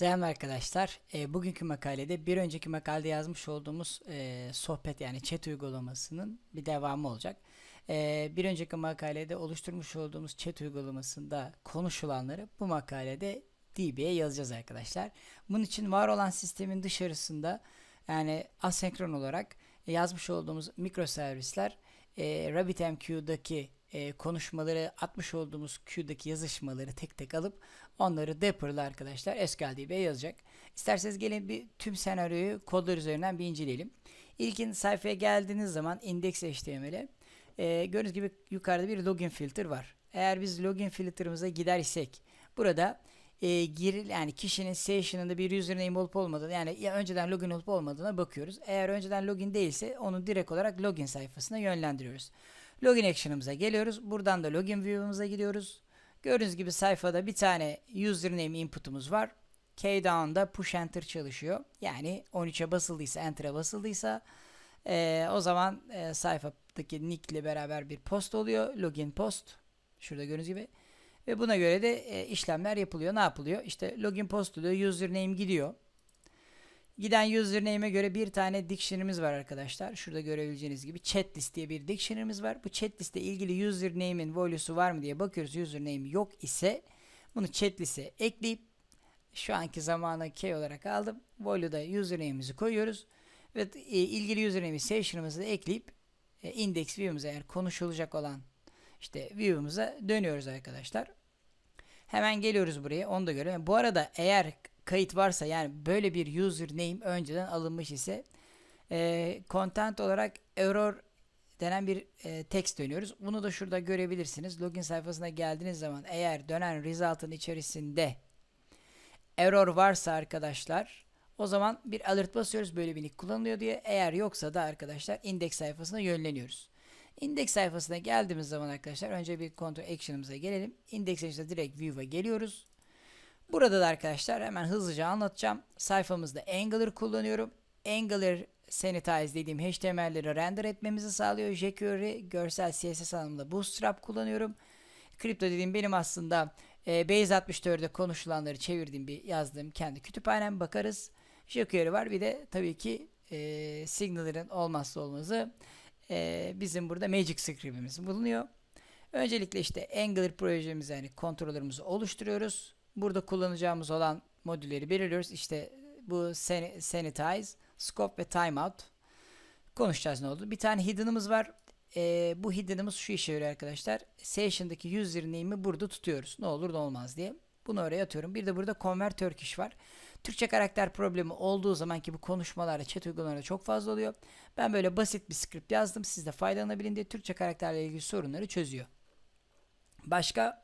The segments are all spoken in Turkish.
Selam arkadaşlar. E, bugünkü makalede bir önceki makalede yazmış olduğumuz e, sohbet yani chat uygulamasının bir devamı olacak. E, bir önceki makalede oluşturmuş olduğumuz chat uygulamasında konuşulanları bu makalede DB'ye yazacağız arkadaşlar. Bunun için var olan sistemin dışarısında yani asenkron olarak yazmış olduğumuz mikroservisler e, RabbitMQ'daki e, konuşmaları atmış olduğumuz Q'daki yazışmaları tek tek alıp onları Dapper'la arkadaşlar SQLDB'ye yazacak. İsterseniz gelin bir tüm senaryoyu kodlar üzerinden bir inceleyelim. İlkin sayfaya geldiğiniz zaman index.html'e e, gördüğünüz gibi yukarıda bir login filter var. Eğer biz login filter'ımıza gider isek burada e, gir yani kişinin session'ında bir username olup olmadığını yani ya önceden login olup olmadığına bakıyoruz. Eğer önceden login değilse onu direkt olarak login sayfasına yönlendiriyoruz. Login action'ımıza geliyoruz. Buradan da login view'umuza gidiyoruz. Gördüğünüz gibi sayfada bir tane username input'umuz var. Kdown'da push enter çalışıyor. Yani 13'e basıldıysa, enter'a basıldıysa e, o zaman e, sayfadaki nick ile beraber bir post oluyor. Login post. Şurada gördüğünüz gibi. Ve buna göre de e, işlemler yapılıyor. Ne yapılıyor? İşte login post oluyor. Username gidiyor. Giden username'e göre bir tane dictionary'miz var arkadaşlar. Şurada görebileceğiniz gibi chat list diye bir dictionary'miz var. Bu chat liste ilgili username'in value'su var mı diye bakıyoruz. Username yok ise bunu chat liste ekleyip şu anki zamana key olarak aldım. Value'da username'imizi koyuyoruz. Ve e, ilgili username'i session'ımızı da ekleyip e, index view'umuza eğer konuşulacak olan işte view'umuza dönüyoruz arkadaşlar. Hemen geliyoruz buraya. Onu da görelim. Bu arada eğer kayıt varsa yani böyle bir username önceden alınmış ise e, content olarak error denen bir e, text dönüyoruz. Bunu da şurada görebilirsiniz. Login sayfasına geldiğiniz zaman eğer dönen result'ın içerisinde error varsa arkadaşlar o zaman bir alert basıyoruz böyle bir nick kullanılıyor diye. Eğer yoksa da arkadaşlar index sayfasına yönleniyoruz. Index sayfasına geldiğimiz zaman arkadaşlar önce bir control action'ımıza gelelim. Index action'da direkt view'a geliyoruz. Burada da arkadaşlar hemen hızlıca anlatacağım. Sayfamızda Angular kullanıyorum. Angular Sanitize dediğim HTML'leri render etmemizi sağlıyor. jQuery görsel CSS anlamında Bootstrap kullanıyorum. Crypto dediğim benim aslında e, Base 64'de konuşulanları çevirdiğim bir yazdığım kendi kütüphanem bakarız. jQuery var. Bir de tabii ki e, Signaler'ın olmazsa olmazı e, bizim burada Magic Script'imiz bulunuyor. Öncelikle işte Angular projemizi yani kontrollerimizi oluşturuyoruz. Burada kullanacağımız olan modülleri belirliyoruz. İşte bu sanitize, scope ve timeout. Konuşacağız ne oldu. Bir tane hidden'ımız var. Ee, bu hidden'ımız şu işe yarıyor arkadaşlar. Session'daki username'i burada tutuyoruz. Ne olur ne olmaz diye. Bunu oraya atıyorum. Bir de burada convert Turkish var. Türkçe karakter problemi olduğu zaman ki bu konuşmalarda, chat uygulamalarında çok fazla oluyor. Ben böyle basit bir script yazdım. Siz de faydalanabilin diye Türkçe karakterle ilgili sorunları çözüyor. Başka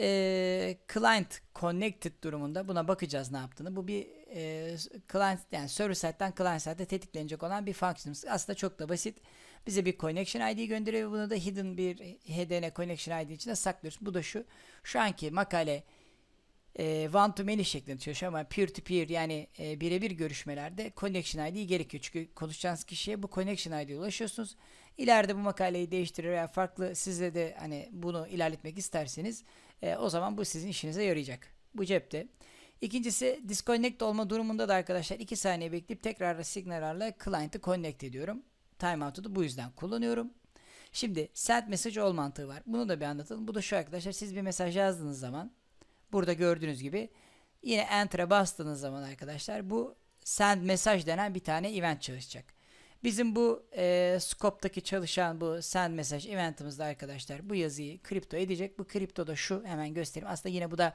e, client connected durumunda buna bakacağız ne yaptığını. Bu bir e, client yani server side'den client side'e tetiklenecek olan bir function'ımız. Aslında çok da basit. Bize bir connection ID gönderiyor. Bunu da hidden bir HDN connection ID içinde saklıyoruz. Bu da şu. Şu anki makale e, one to many şeklinde çalışıyor ama peer to peer yani e, birebir görüşmelerde connection ID gerekiyor. Çünkü konuşacağınız kişiye bu connection ID'ye ulaşıyorsunuz. İleride bu makaleyi değiştirir veya farklı sizle de hani bunu ilerletmek isterseniz e, o zaman bu sizin işinize yarayacak. Bu cepte. İkincisi disconnect olma durumunda da arkadaşlar 2 saniye bekleyip tekrar signal'larla client'ı connect ediyorum. Timeout'u da bu yüzden kullanıyorum. Şimdi send message all mantığı var. Bunu da bir anlatalım. Bu da şu arkadaşlar siz bir mesaj yazdığınız zaman burada gördüğünüz gibi yine enter'a bastığınız zaman arkadaşlar bu send message denen bir tane event çalışacak. Bizim bu e, scope'daki çalışan bu send message eventimizde arkadaşlar bu yazıyı kripto edecek. Bu kripto da şu hemen göstereyim. Aslında yine bu da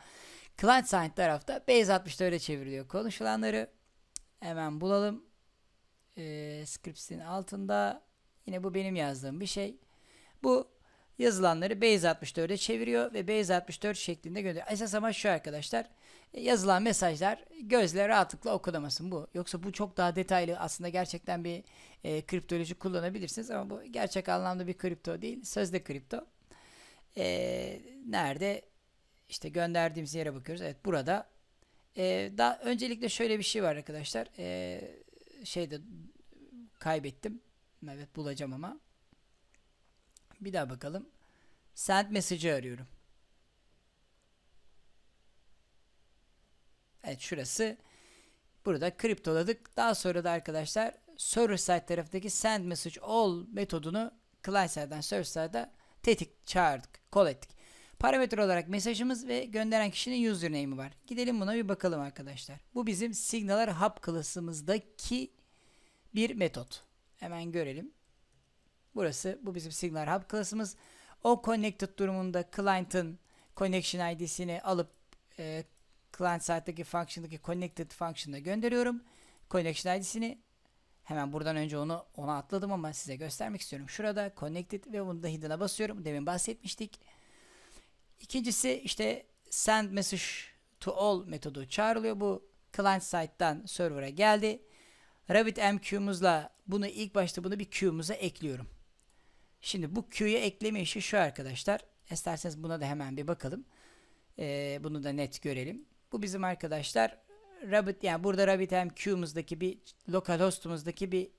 client side tarafta base 60'da öyle çevriliyor konuşulanları. Hemen bulalım. E, scripts'in altında yine bu benim yazdığım bir şey. Bu yazılanları Base 64'e çeviriyor ve Base 64 şeklinde gönderiyor. Esas amaç şu arkadaşlar. E, yazılan mesajlar gözle rahatlıkla okunamasın bu. Yoksa bu çok daha detaylı aslında gerçekten bir e, kriptoloji kullanabilirsiniz ama bu gerçek anlamda bir kripto değil. Sözde kripto. E, nerede? İşte gönderdiğimiz yere bakıyoruz. Evet burada. E, daha öncelikle şöyle bir şey var arkadaşlar. E, şeyde kaybettim. Evet bulacağım ama. Bir daha bakalım. Send message'ı arıyorum. Evet şurası. Burada kriptoladık. Daha sonra da arkadaşlar server side tarafındaki send message all metodunu client side'dan server side'a tetik çağırdık. Call ettik. Parametre olarak mesajımız ve gönderen kişinin username'i var. Gidelim buna bir bakalım arkadaşlar. Bu bizim Signaler Hub klasımızdaki bir metot. Hemen görelim. Burası bu bizim Signal Hub klasımız. O connected durumunda client'ın connection ID'sini alıp e, client side'daki function'daki connected function'a gönderiyorum. Connection ID'sini hemen buradan önce onu ona atladım ama size göstermek istiyorum. Şurada connected ve bunu da hidden'a basıyorum. Demin bahsetmiştik. İkincisi işte send message to all metodu çağrılıyor. Bu client side'dan server'a geldi. RabbitMQ'muzla bunu ilk başta bunu bir queue'muza ekliyorum. Şimdi bu queue'ya ekleme işi şu arkadaşlar. İsterseniz buna da hemen bir bakalım. Ee, bunu da net görelim. Bu bizim arkadaşlar Rabbit yani burada RabbitMQ'muzdaki bir localhost'umuzdaki bir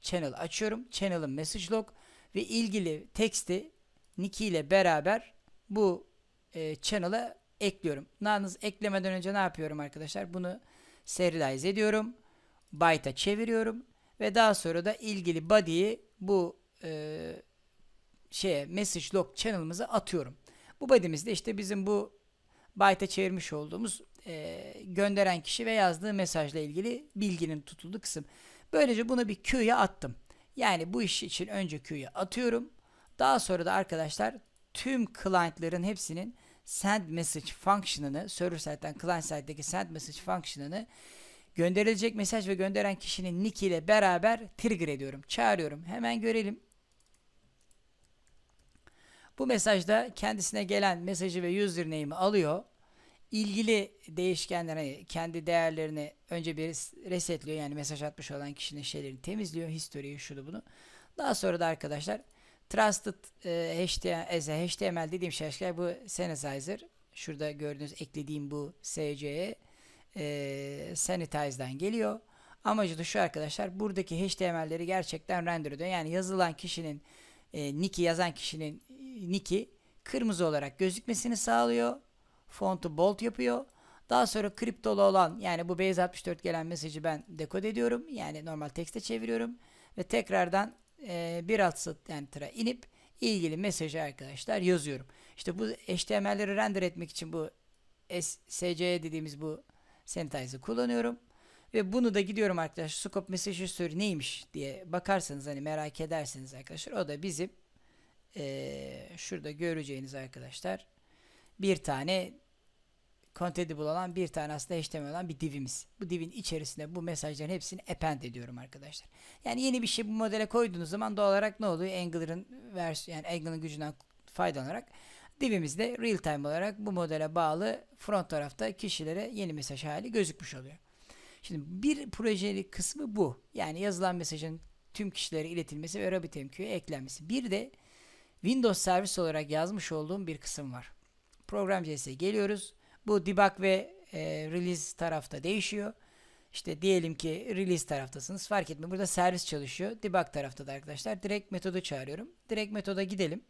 channel açıyorum. Channel'ın message log ve ilgili teksti Niki ile beraber bu e, channel'a ekliyorum. Yalnız eklemeden önce ne yapıyorum arkadaşlar? Bunu serialize ediyorum. Byte'a çeviriyorum ve daha sonra da ilgili body'yi bu e, şeye message log channel'ımıza atıyorum. Bu body'miz de işte bizim bu byte'a çevirmiş olduğumuz e, gönderen kişi ve yazdığı mesajla ilgili bilginin tutulduğu kısım. Böylece bunu bir queue'ya attım. Yani bu iş için önce queue'ya atıyorum. Daha sonra da arkadaşlar tüm client'ların hepsinin send message function'ını server side'den client side'deki send message function'ını gönderilecek mesaj ve gönderen kişinin nick ile beraber trigger ediyorum. Çağırıyorum. Hemen görelim. Bu mesajda kendisine gelen mesajı ve username'i alıyor. İlgili değişkenlere kendi değerlerini önce bir resetliyor. Yani mesaj atmış olan kişinin şeylerini temizliyor. Historiyi şunu bunu. Daha sonra da arkadaşlar Trusted e, HTML, HTML dediğim şey bu Sanitizer. Şurada gördüğünüz eklediğim bu SC'ye e, Sanitize'dan geliyor. Amacı da şu arkadaşlar. Buradaki HTML'leri gerçekten render ediyor. Yani yazılan kişinin e, nick'i yazan kişinin nick'i kırmızı olarak gözükmesini sağlıyor. Fontu bold yapıyor. Daha sonra kriptolu olan yani bu base 64 gelen mesajı ben dekode ediyorum. Yani normal tekste çeviriyorum. Ve tekrardan e, bir alt yani tıra inip ilgili mesajı arkadaşlar yazıyorum. İşte bu HTML'leri render etmek için bu SC dediğimiz bu sanitize'ı kullanıyorum. Ve bunu da gidiyorum arkadaşlar scope message history neymiş diye bakarsanız hani merak ederseniz arkadaşlar o da bizim ee, şurada göreceğiniz arkadaşlar bir tane contentable olan bir tane aslında HTML olan bir divimiz. Bu divin içerisinde bu mesajların hepsini append ediyorum arkadaşlar. Yani yeni bir şey bu modele koyduğunuz zaman doğal olarak ne oluyor? Angular'ın versiyon yani Angular'ın gücünden faydalanarak divimizde real time olarak bu modele bağlı front tarafta kişilere yeni mesaj hali gözükmüş oluyor. Şimdi bir projeli kısmı bu. Yani yazılan mesajın tüm kişilere iletilmesi ve RabbitMQ'ya eklenmesi. Bir de Windows servis olarak yazmış olduğum bir kısım var. Program CS'ye geliyoruz. Bu debug ve e, release tarafta değişiyor. İşte diyelim ki release taraftasınız. Fark etmiyor. Burada servis çalışıyor. Debug tarafta da arkadaşlar. Direkt metodu çağırıyorum. Direkt metoda gidelim.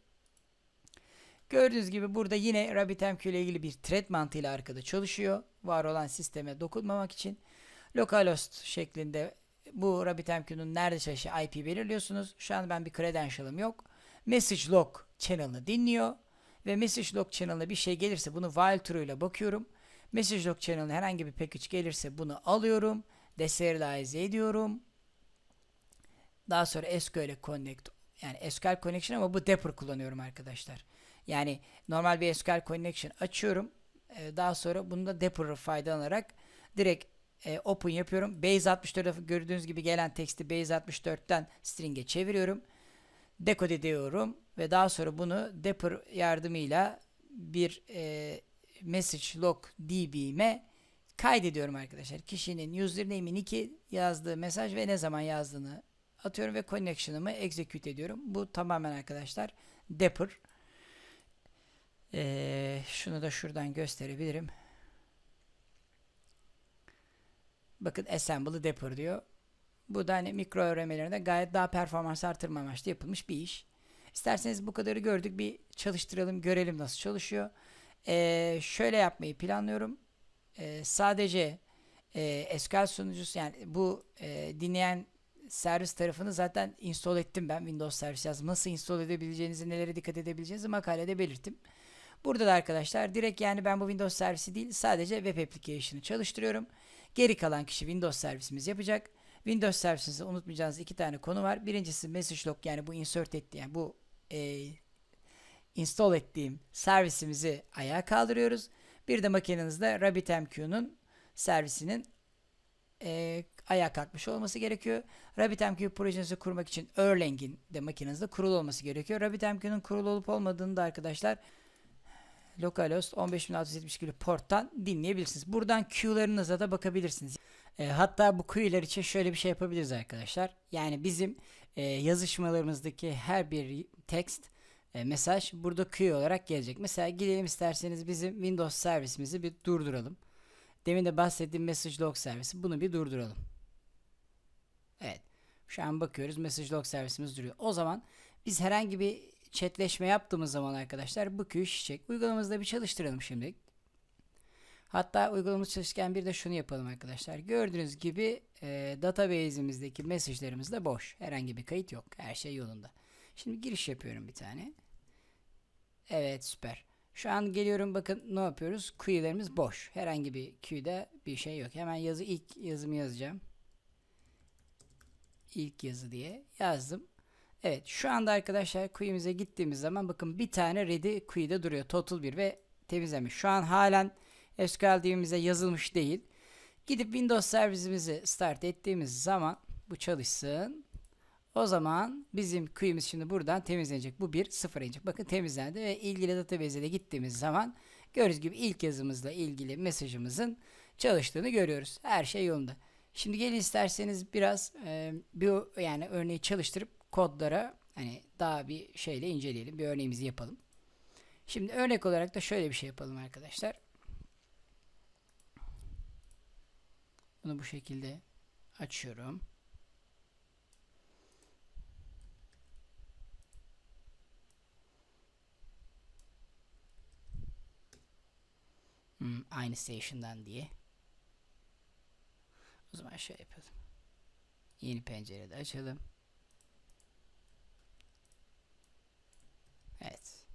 Gördüğünüz gibi burada yine RabbitMQ ile ilgili bir thread mantığıyla arkada çalışıyor. Var olan sisteme dokunmamak için. Localhost şeklinde bu RabbitMQ'nun nerede çalıştığı IP belirliyorsunuz. Şu an ben bir credential'ım yok. Message log channel'ını dinliyor ve message log channel'ına bir şey gelirse bunu while true ile bakıyorum. Message log channel'ına herhangi bir package gelirse bunu alıyorum. Deserialize ediyorum. Daha sonra SQL'e connect yani SQL connection ama bu Dapper kullanıyorum arkadaşlar. Yani normal bir SQL connection açıyorum. Ee, daha sonra bunu da Dapper'ı faydalanarak direkt e, open yapıyorum. Base 64'e gördüğünüz gibi gelen teksti Base 64'ten string'e çeviriyorum dekode ediyorum ve daha sonra bunu Dapper yardımıyla bir e, message log db'me kaydediyorum arkadaşlar. Kişinin username'i nick'i yazdığı mesaj ve ne zaman yazdığını atıyorum ve connection'ımı execute ediyorum. Bu tamamen arkadaşlar Dapper. Ee, şunu da şuradan gösterebilirim. Bakın assembly Dapper diyor. Bu da hani mikro öğrenmelerinde gayet daha performans artırma amaçlı yapılmış bir iş. İsterseniz bu kadarı gördük. Bir çalıştıralım, görelim nasıl çalışıyor. Ee, şöyle yapmayı planlıyorum. Ee, sadece e, SQL sunucusu yani bu e, dinleyen servis tarafını zaten install ettim ben. Windows servis yazdım. Nasıl install edebileceğinizi, nelere dikkat edebileceğinizi makalede belirttim. Burada da arkadaşlar direkt yani ben bu Windows servisi değil sadece web application'ı çalıştırıyorum. Geri kalan kişi Windows servisimiz yapacak. Windows servisinizde unutmayacağınız iki tane konu var. Birincisi message log yani bu insert ettiğim yani bu e, install ettiğim servisimizi ayağa kaldırıyoruz. Bir de makinenizde RabbitMQ'nun servisinin e, ayağa kalkmış olması gerekiyor. RabbitMQ projenizi kurmak için Erlang'in de makinenizde kurulu olması gerekiyor. RabbitMQ'nun kurulu olup olmadığını da arkadaşlar localhost 15672 porttan dinleyebilirsiniz. Buradan queue'larınıza da bakabilirsiniz. E, hatta bu queue'ler için şöyle bir şey yapabiliriz arkadaşlar. Yani bizim e, yazışmalarımızdaki her bir text e, mesaj burada queue olarak gelecek. Mesela gidelim isterseniz bizim Windows servisimizi bir durduralım. Demin de bahsettiğim message log servisi. Bunu bir durduralım. Evet. Şu an bakıyoruz. Message log servisimiz duruyor. O zaman biz herhangi bir chatleşme yaptığımız zaman arkadaşlar bu queue şişecek. Uygulamamızda bir çalıştıralım şimdi. Hatta uygulamamız çalışırken bir de şunu yapalım arkadaşlar. Gördüğünüz gibi e, database'imizdeki mesajlarımız da boş. Herhangi bir kayıt yok. Her şey yolunda. Şimdi giriş yapıyorum bir tane. Evet süper. Şu an geliyorum bakın ne yapıyoruz? Queue'lerimiz boş. Herhangi bir queue'da bir şey yok. Hemen yazı ilk yazımı yazacağım. İlk yazı diye yazdım. Evet şu anda arkadaşlar queue'mize gittiğimiz zaman bakın bir tane ready queue'da duruyor. Total 1 ve temizlemiş. Şu an halen SQL yazılmış değil. Gidip Windows servisimizi start ettiğimiz zaman bu çalışsın. O zaman bizim queue'miz şimdi buradan temizlenecek. Bu bir sıfır inecek. Bakın temizlendi ve ilgili database'e de gittiğimiz zaman gördüğünüz gibi ilk yazımızla ilgili mesajımızın çalıştığını görüyoruz. Her şey yolunda. Şimdi gelin isterseniz biraz e, bir yani örneği çalıştırıp kodlara hani daha bir şeyle inceleyelim. Bir örneğimizi yapalım. Şimdi örnek olarak da şöyle bir şey yapalım arkadaşlar. Bunu bu şekilde açıyorum. Hmm, aynı station'dan diye. O zaman şöyle yapalım. Yeni pencerede açalım. Evet.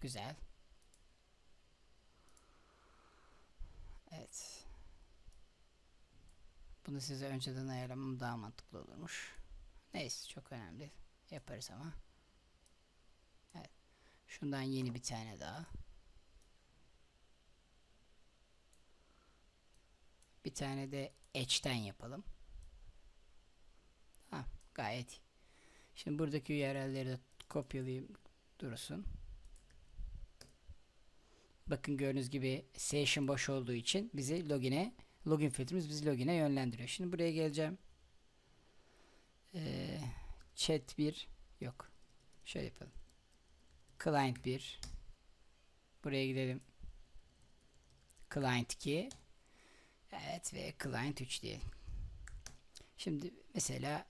Güzel. Evet. Bunu size önceden ayarlamam daha mantıklı olurmuş. Neyse çok önemli. Yaparız ama. Evet. Şundan yeni bir tane daha. Bir tane de Edge'den yapalım. Ha, gayet iyi. Şimdi buradaki URL'leri de kopyalayayım dursun. Bakın gördüğünüz gibi session boş olduğu için bizi login'e login filtremiz bizi login'e yönlendiriyor. Şimdi buraya geleceğim. Ee, chat 1 yok. Şöyle yapalım. Client 1 Buraya gidelim. Client 2 Evet ve client 3 diyelim. Şimdi mesela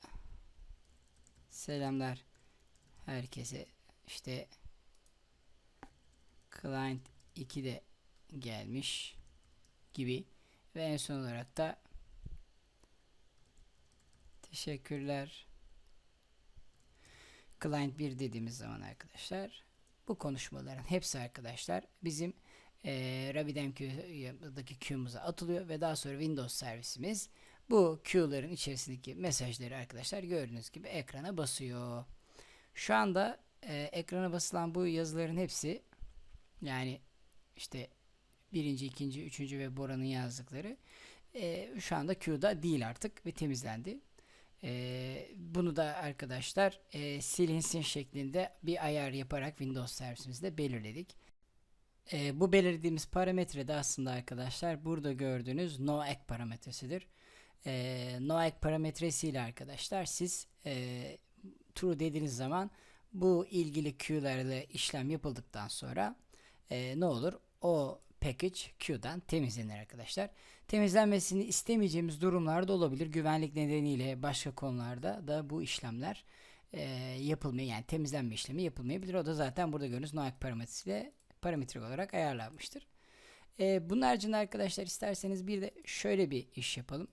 selamlar herkese işte client 2 de gelmiş gibi ve en son olarak da teşekkürler client 1 dediğimiz zaman arkadaşlar bu konuşmaların hepsi arkadaşlar bizim e, RabbitMQ'daki queue'muza atılıyor ve daha sonra Windows servisimiz bu queue'ların içerisindeki mesajları arkadaşlar gördüğünüz gibi ekrana basıyor. Şu anda e, ekrana basılan bu yazıların hepsi yani işte birinci, ikinci, üçüncü ve Bora'nın yazdıkları e, şu anda queue'da değil artık ve temizlendi. E, bunu da arkadaşlar e, silinsin şeklinde bir ayar yaparak Windows servisimizde belirledik. E, bu belirlediğimiz parametre de aslında arkadaşlar burada gördüğünüz no parametresidir. E, no parametresiyle arkadaşlar siz e, true dediğiniz zaman bu ilgili queue'larla işlem yapıldıktan sonra e, ne olur? O package queue'dan temizlenir arkadaşlar. Temizlenmesini istemeyeceğimiz durumlarda olabilir. Güvenlik nedeniyle başka konularda da bu işlemler e, yapılmıyor. Yani temizlenme işlemi yapılmayabilir. O da zaten burada gördüğünüz no ek parametresiyle parametrik olarak ayarlanmıştır. E, bunun haricinde arkadaşlar isterseniz bir de şöyle bir iş yapalım.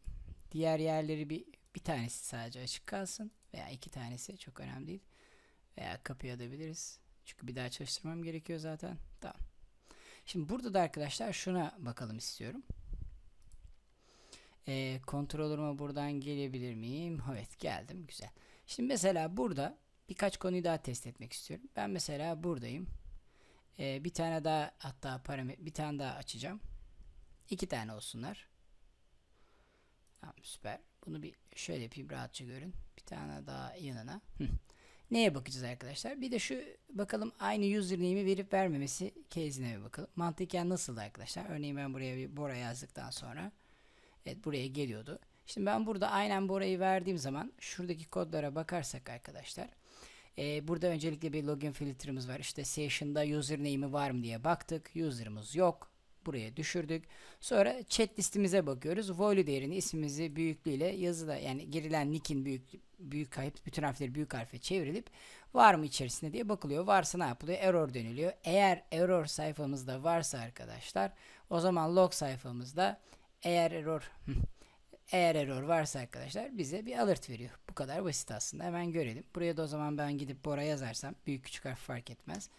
Diğer yerleri bir bir tanesi sadece açık kalsın veya iki tanesi çok önemli değil. Veya kapıya atabiliriz. Çünkü bir daha çalıştırmam gerekiyor zaten. Tamam. Şimdi burada da arkadaşlar şuna bakalım istiyorum. E, kontrolörüme buradan gelebilir miyim? Evet geldim. Güzel. Şimdi mesela burada birkaç konuyu daha test etmek istiyorum. Ben mesela buradayım. E, bir tane daha hatta parametre bir tane daha açacağım. İki tane olsunlar. Tamam süper. Bunu bir şöyle yapayım rahatça görün. Bir tane daha yanına. Neye bakacağız arkadaşlar? Bir de şu bakalım aynı username'i verip vermemesi case'ine bir bakalım. Mantıken nasıldı arkadaşlar? Örneğin ben buraya bir Bora yazdıktan sonra evet buraya geliyordu. Şimdi ben burada aynen Bora'yı verdiğim zaman şuradaki kodlara bakarsak arkadaşlar e, burada öncelikle bir login filtremiz var. İşte session'da username'i var mı diye baktık. User'ımız yok. Buraya düşürdük. Sonra chat listimize bakıyoruz. Volley değerini ismimizi büyüklüğüyle yazıda yani girilen nick'in büyük büyük kayıp bütün harfleri büyük harfe çevrilip var mı içerisinde diye bakılıyor. Varsa ne yapılıyor? Error dönülüyor. Eğer error sayfamızda varsa arkadaşlar o zaman log sayfamızda eğer error eğer error varsa arkadaşlar bize bir alert veriyor. Bu kadar basit aslında. Hemen görelim. Buraya da o zaman ben gidip Bora yazarsam büyük küçük harf fark etmez.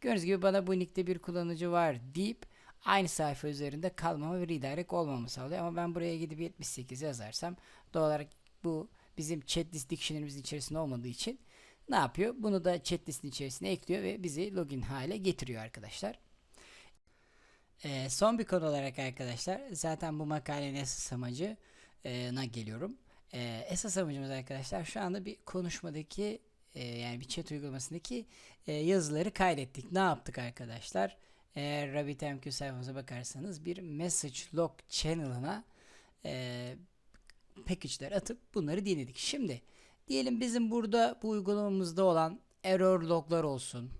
Gördüğünüz gibi bana bu nickte bir kullanıcı var deyip aynı sayfa üzerinde kalmama ve redirect olmamı sağlıyor. Ama ben buraya gidip 78 yazarsam doğal olarak bu bizim chat list dictionary'mizin içerisinde olmadığı için ne yapıyor? Bunu da chat listin içerisine ekliyor ve bizi login hale getiriyor arkadaşlar. Ee, son bir konu olarak arkadaşlar zaten bu makalenin esas amacı e, na geliyorum. E, esas amacımız arkadaşlar şu anda bir konuşmadaki e, yani bir chat uygulamasındaki e, yazıları kaydettik. Ne yaptık arkadaşlar? Eğer RabbitMQ sayfamıza bakarsanız bir message log channel'ına e, package'ler atıp bunları dinledik. Şimdi diyelim bizim burada bu uygulamamızda olan error loglar olsun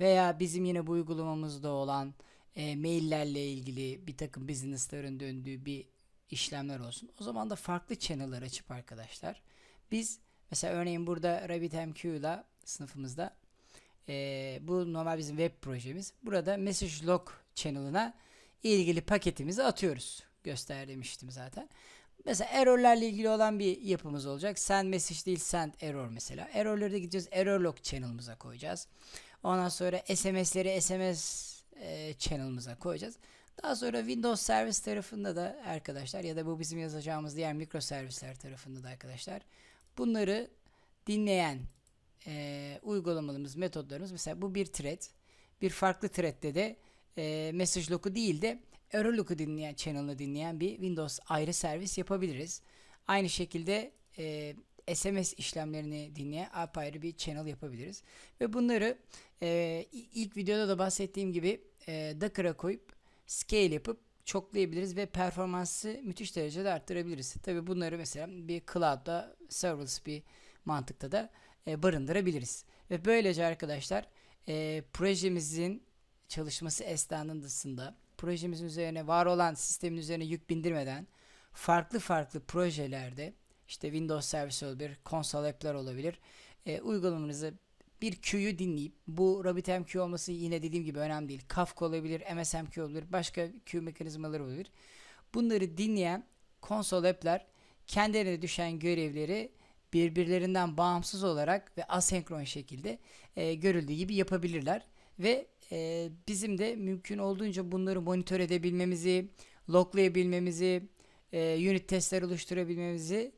veya bizim yine bu uygulamamızda olan e, maillerle ilgili bir takım business'ların döndüğü bir işlemler olsun. O zaman da farklı channel'lar açıp arkadaşlar biz mesela örneğin burada RabbitMQ ile sınıfımızda e, bu normal bizim web projemiz. Burada message log channel'ına ilgili paketimizi atıyoruz. Göster demiştim zaten. Mesela error'larla ilgili olan bir yapımız olacak. Send message değil send error mesela. Error'ları da gideceğiz error log channel'ımıza koyacağız. Ondan sonra SMS'leri SMS e, channel'ımıza koyacağız. Daha sonra Windows Service tarafında da arkadaşlar ya da bu bizim yazacağımız diğer mikro servisler tarafında da arkadaşlar bunları dinleyen e, uygulamalarımız, metodlarımız mesela bu bir thread. Bir farklı thread'de de e, message log'u değil de error log'u dinleyen, channel'ı dinleyen bir Windows ayrı servis yapabiliriz. Aynı şekilde e, SMS işlemlerini dinleyen apayrı bir channel yapabiliriz. Ve bunları e, ilk videoda da bahsettiğim gibi e, Docker'a koyup scale yapıp çoklayabiliriz ve performansı müthiş derecede arttırabiliriz. Tabi bunları mesela bir cloud'da serverless bir mantıkta da e, barındırabiliriz. Ve böylece arkadaşlar e, projemizin çalışması esnasında projemizin üzerine var olan sistemin üzerine yük bindirmeden farklı farklı projelerde işte Windows Service olabilir, console app'ler olabilir. E, uygulamanızı bir Q'yu dinleyip bu RabbitMQ olması yine dediğim gibi önemli değil. Kafka olabilir, MSMQ olabilir, başka Q mekanizmaları olabilir. Bunları dinleyen console app'ler kendilerine düşen görevleri birbirlerinden bağımsız olarak ve asenkron şekilde e, görüldüğü gibi yapabilirler ve e, bizim de mümkün olduğunca bunları monitör edebilmemizi, loglayabilmemizi, e, unit testler oluşturabilmemizi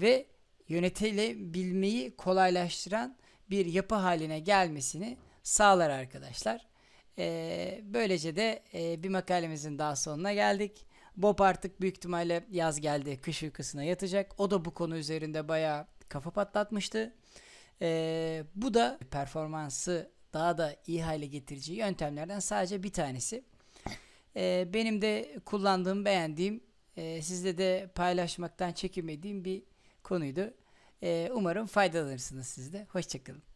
ve yönetilebilmeyi kolaylaştıran bir yapı haline gelmesini sağlar arkadaşlar. E, böylece de e, bir makalemizin daha sonuna geldik. Bob artık büyük ihtimalle yaz geldi kış uykusuna yatacak. O da bu konu üzerinde bayağı kafa patlatmıştı. E, bu da performansı daha da iyi hale getirici yöntemlerden sadece bir tanesi. E, benim de kullandığım, beğendiğim, e, sizle de paylaşmaktan çekinmediğim bir konuydu. E, umarım faydalanırsınız siz de. Hoşçakalın.